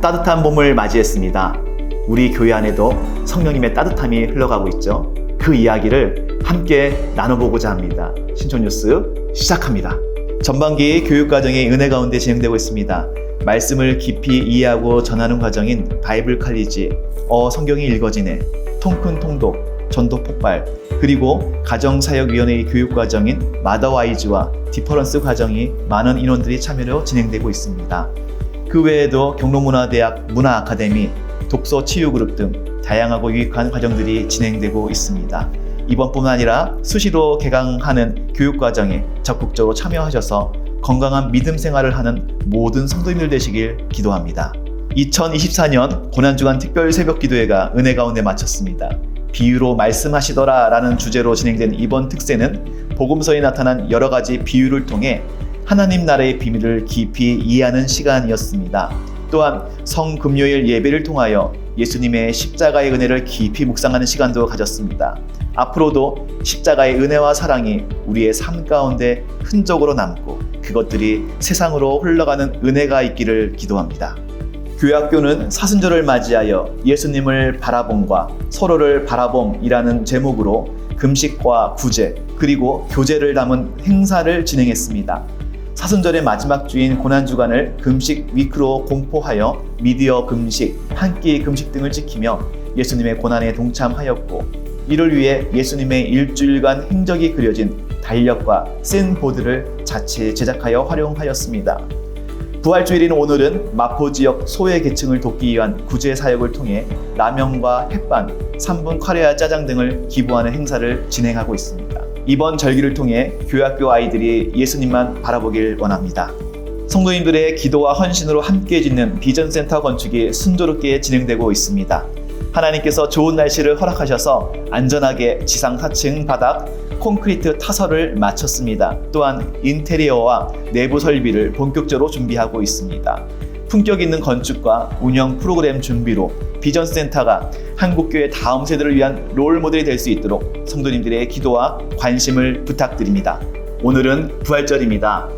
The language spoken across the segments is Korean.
따뜻한 봄을 맞이했습니다. 우리 교회 안에도 성령님의 따뜻함이 흘러가고 있죠. 그 이야기를 함께 나눠보고자 합니다. 신촌 뉴스 시작합니다. 전반기 교육 과정이 은혜 가운데 진행되고 있습니다. 말씀을 깊이 이해하고 전하는 과정인 바이블 칼리지, 어 성경이 읽어지네, 통큰 통독, 전도 폭발, 그리고 가정사역위원회의 교육 과정인 마더와이즈와 디퍼런스 과정이 많은 인원들이 참여로 진행되고 있습니다. 그 외에도 경로문화대학 문화아카데미, 독서 치유그룹 등 다양하고 유익한 과정들이 진행되고 있습니다. 이번뿐만 아니라 수시로 개강하는 교육 과정에 적극적으로 참여하셔서 건강한 믿음 생활을 하는 모든 성도님들 되시길 기도합니다. 2024년 고난주간 특별 새벽 기도회가 은혜 가운데 마쳤습니다. 비유로 말씀하시더라 라는 주제로 진행된 이번 특세는 복음서에 나타난 여러 가지 비유를 통해 하나님 나라의 비밀을 깊이 이해하는 시간이었습니다. 또한 성금요일 예배를 통하여 예수님의 십자가의 은혜를 깊이 묵상하는 시간도 가졌습니다. 앞으로도 십자가의 은혜와 사랑이 우리의 삶 가운데 흔적으로 남고 그것들이 세상으로 흘러가는 은혜가 있기를 기도합니다. 교회학교는 사순절을 맞이하여 예수님을 바라봄과 서로를 바라봄이라는 제목으로 금식과 구제 그리고 교제를 담은 행사를 진행했습니다. 사순절의 마지막 주인 고난주간을 금식 위크로 공포하여 미디어 금식, 한 끼 금식 등을 지키며 예수님의 고난에 동참하였고 이를 위해 예수님의 일주일간 행적이 그려진 달력과 쓴 보드를 자체 제작하여 활용하였습니다. 부활주일인 오늘은 마포 지역 소외 계층을 돕기 위한 구제 사역을 통해 라면과 햇반, 3분 카레와 짜장 등을 기부하는 행사를 진행하고 있습니다. 이번 절기를 통해 교학교 아이들이 예수님만 바라보길 원합니다. 성도님들의 기도와 헌신으로 함께 짓는 비전센터 건축이 순조롭게 진행되고 있습니다. 하나님께서 좋은 날씨를 허락하셔서 안전하게 지상 4층 바닥 콘크리트 타설을 마쳤습니다. 또한 인테리어와 내부 설비를 본격적으로 준비하고 있습니다. 품격 있는 건축과 운영 프로그램 준비로 비전 센터가 한국교회 다음 세대를 위한 롤 모델이 될 수 있도록 성도님들의 기도와 관심을 부탁드립니다. 오늘은 부활절입니다.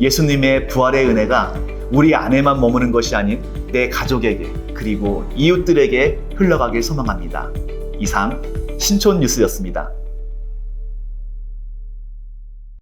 예수님의 부활의 은혜가 우리 안에만 머무는 것이 아닌 내 가족에게 그리고 이웃들에게 흘러가길 소망합니다. 이상 신촌 뉴스였습니다.